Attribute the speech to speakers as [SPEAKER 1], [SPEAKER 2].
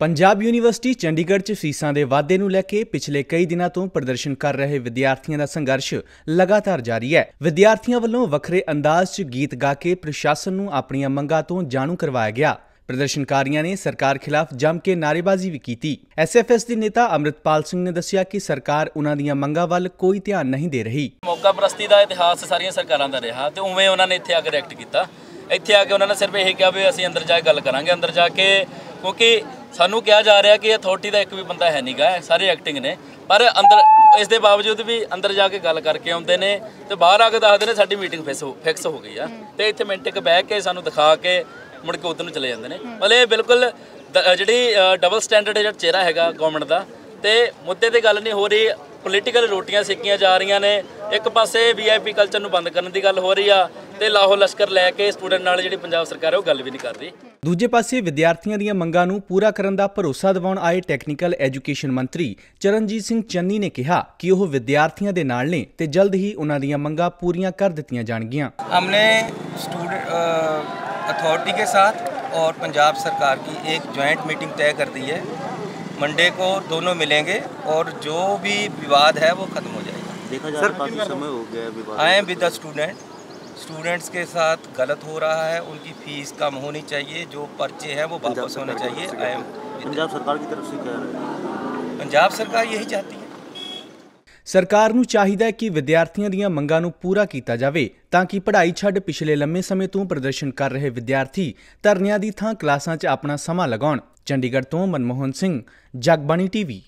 [SPEAKER 1] Punjab university Chandigarh 'ਚ ਫੀਸਾਂ ਦੇ ਵਾਧੇ ਨੂੰ ਲੈ ਕੇ ਪਿਛਲੇ ਕਈ ਦਿਨਾਂ ਤੋਂ ਪ੍ਰਦਰਸ਼ਨ ਕਰ ਰਹੇ ਵਿਦਿਆਰਥੀਆਂ ਦਾ ਸੰਘਰਸ਼ ਲਗਾਤਾਰ ਜਾਰੀ ਹੈ। ਵਿਦਿਆਰਥੀਆਂ ਵੱਲੋਂ ਵੱਖਰੇ ਅੰਦਾਜ਼ 'ਚ ਗੀਤ ਗਾ ਕੇ ਪ੍ਰਸ਼ਾਸਨ ਨੂੰ ਆਪਣੀਆਂ ਮੰਗਾਂ ਤੋਂ ਜਾਣੂ ਕਰਵਾਇਆ ਗਿਆ। ਪ੍ਰਦਰਸ਼ਨਕਾਰੀਆਂ ਨੇ ਸਰਕਾਰ ਖਿਲਾਫ ਜੰਮ ਕੇ ਨਾਅਰੇਬਾਜ਼ੀ ਵੀ ਕੀਤੀ। ਐਸਐਫਐਸ ਦੇ ਨੇਤਾ ਅੰਮ੍ਰਿਤਪਾਲ ਸਿੰਘ ਨੇ ਦੱਸਿਆ ਕਿ ਸਰਕਾਰ ਉਹਨਾਂ ਦੀਆਂ ਮੰਗਾਂ ਵੱਲ ਕੋਈ ਧਿਆਨ ਨਹੀਂ ਦੇ ਰਹੀ।
[SPEAKER 2] ਮੌਕਾ ਪ੍ਰਸਤੀ ਦਾ ਇਤਿਹਾਸ ਸਾਰੀਆਂ ਸਰਕਾਰਾਂ ਦਾ ਰਿਹਾ ਤੇ ਉਵੇਂ ਉਹਨਾਂ ਨੇ ਇੱਥੇ ਆ ਕੇ ਰਿਐਕਟ ਕੀਤਾ। ਇੱਥੇ ਆ ਕੇ ਉਹਨਾਂ ਨੇ ਸਿਰਫ ਇਹ ਕਿਹਾ ਵੀ ਅਸੀਂ ਅੰਦਰ ਜਾ ਕੇ ਗੱਲ ਕਰਾਂਗੇ, ਅੰਦਰ ਜਾ ਕੇ ਕਿਉਂਕਿ ਸਾਨੂੰ ਕਿਹਾ ਜਾ ਰਿਹਾ ਕਿ ਅਥਾਰਟੀ ਦਾ ਇੱਕ ਵੀ ਬੰਦਾ ਹੈ ਨਹੀਂਗਾ ਸਾਰੇ ਐਕਟਿੰਗ ਨੇ। ਪਰ ਅੰਦਰ ਇਸ ਦੇ ਬਾਵਜੂਦ ਵੀ ਅੰਦਰ ਜਾ ਕੇ ਗੱਲ ਕਰਕੇ ਆਉਂਦੇ ਨੇ ਤੇ ਬਾਹਰ ਆ ਕੇ ਦੱਸਦੇ ਨੇ ਸਾਡੀ ਮੀਟਿੰਗ ਫਿਕਸ ਹੋ ਗਈ ਆ। ਤੇ ਇੱਥੇ ਮਿੰਟ ਇੱਕ ਬਹਿ ਕੇ ਸਾਨੂੰ ਦਿਖਾ ਕੇ ਮੁੜ ਕੇ ਉਧਰ ਨੂੰ ਚਲੇ ਜਾਂਦੇ ਨੇ। ਮਤਲਬ ਇਹ ਬਿਲਕੁਲ ਜਿਹੜੀ ਡਬਲ ਸਟੈਂਡਰਡ ਜਿਹੜਾ ਚਿਹਰਾ ਹੈਗਾ ਗਵਰਨਮੈਂਟ ਦਾ ਤੇ ਮੁੱਦੇ ਤੇ ਗੱਲ ਨਹੀਂ ਹੋ ਰਹੀ। ਪੋਲੀਟੀਕਲ ਰੋਟੀਆਂ ਸੇਕੀਆਂ ਜਾ ਰਹੀਆਂ ਨੇ ਇੱਕ ਪਾਸੇ ਵੀਆਈਪੀ ਕਲਚਰ ਨੂੰ ਬੰਦ ਕਰਨ ਦੀ ਗੱਲ ਹੋ ਰਹੀ ਆ ਤੇ ਲਾਹੌਰ ਲਸ਼ਕਰ ਲੈ ਕੇ ਸਟੂਡੈਂਟ ਨਾਲ ਜਿਹੜੀ ਪੰਜਾਬ ਸਰਕਾਰ ਹੈ ਉਹ ਗੱਲ ਵੀ ਨਹੀਂ ਕਰ ਰਹੀ
[SPEAKER 1] ਦੂਜੇ ਪਾਸੇ ਵਿਦਿਆਰਥੀਆਂ ਦੀਆਂ ਮੰਗਾਂ ਨੂੰ ਪੂਰਾ ਕਰਨ ਦਾ ਭਰੋਸਾ ਦਿਵਾਉਣ ਆਏ ਟੈਕਨੀਕਲ ਐਜੂਕੇਸ਼ਨ ਮੰਤਰੀ ਚਰਨਜੀਤ ਸਿੰਘ ਚੰਨੀ ਨੇ ਕਿਹਾ ਕਿ ਉਹ ਵਿਦਿਆਰਥੀਆਂ ਦੇ ਨਾਲ ਨੇ ਤੇ ਜਲਦ ਹੀ ਉਹਨਾਂ ਦੀਆਂ ਮੰਗਾਂ ਪੂਰੀਆਂ ਕਰ ਦਿੱਤੀਆਂ ਜਾਣਗੀਆਂ
[SPEAKER 3] हमने स्टूडेंट अथॉरिटी के साथ और पंजाब सरकार की एक जॉइंट मीटिंग तय कर दी है मंडे को दोनों मिलेंगे और जो भी विवाद है वो ख़त्म हो जाएगा।
[SPEAKER 4] देखा जा रहा है काफ़ी समय हो गया है विवाद।
[SPEAKER 3] I M with the student students के साथ गलत हो रहा है उनकी फ़ीस कम होनी चाहिए जो पर्चे हैं वो वापस होने चाहिए। आई एम
[SPEAKER 4] पंजाब सरकार की तरफ़ से क्या रहे हैं?
[SPEAKER 3] पंजाब सरकार यही चाहती है
[SPEAKER 1] ਸਰਕਾਰ ਨੂੰ ਚਾਹੀਦਾ ਹੈ ਕਿ ਵਿਦਿਆਰਥੀਆਂ ਦੀਆਂ ਮੰਗਾਂ ਨੂੰ ਪੂਰਾ ਕੀਤਾ ਜਾਵੇ ਤਾਂ ਕਿ ਪੜ੍ਹਾਈ ਛੱਡ ਪਿਛਲੇ ਲੰਮੇ ਸਮੇਂ ਤੋਂ ਪ੍ਰਦਰਸ਼ਨ ਕਰ ਰਹੇ ਵਿਦਿਆਰਥੀ ਧਰਨਿਆਂ ਦੀ ਥਾਂ ਕਲਾਸਾਂ 'ਚ ਆਪਣਾ ਸਮਾਂ ਲਗਾਉਣ। ਚੰਡੀਗੜ੍ਹ ਤੋਂ ਮਨਮੋਹਨ ਸਿੰਘ, ਜਗਬਾਣੀ ਟੀਵੀ।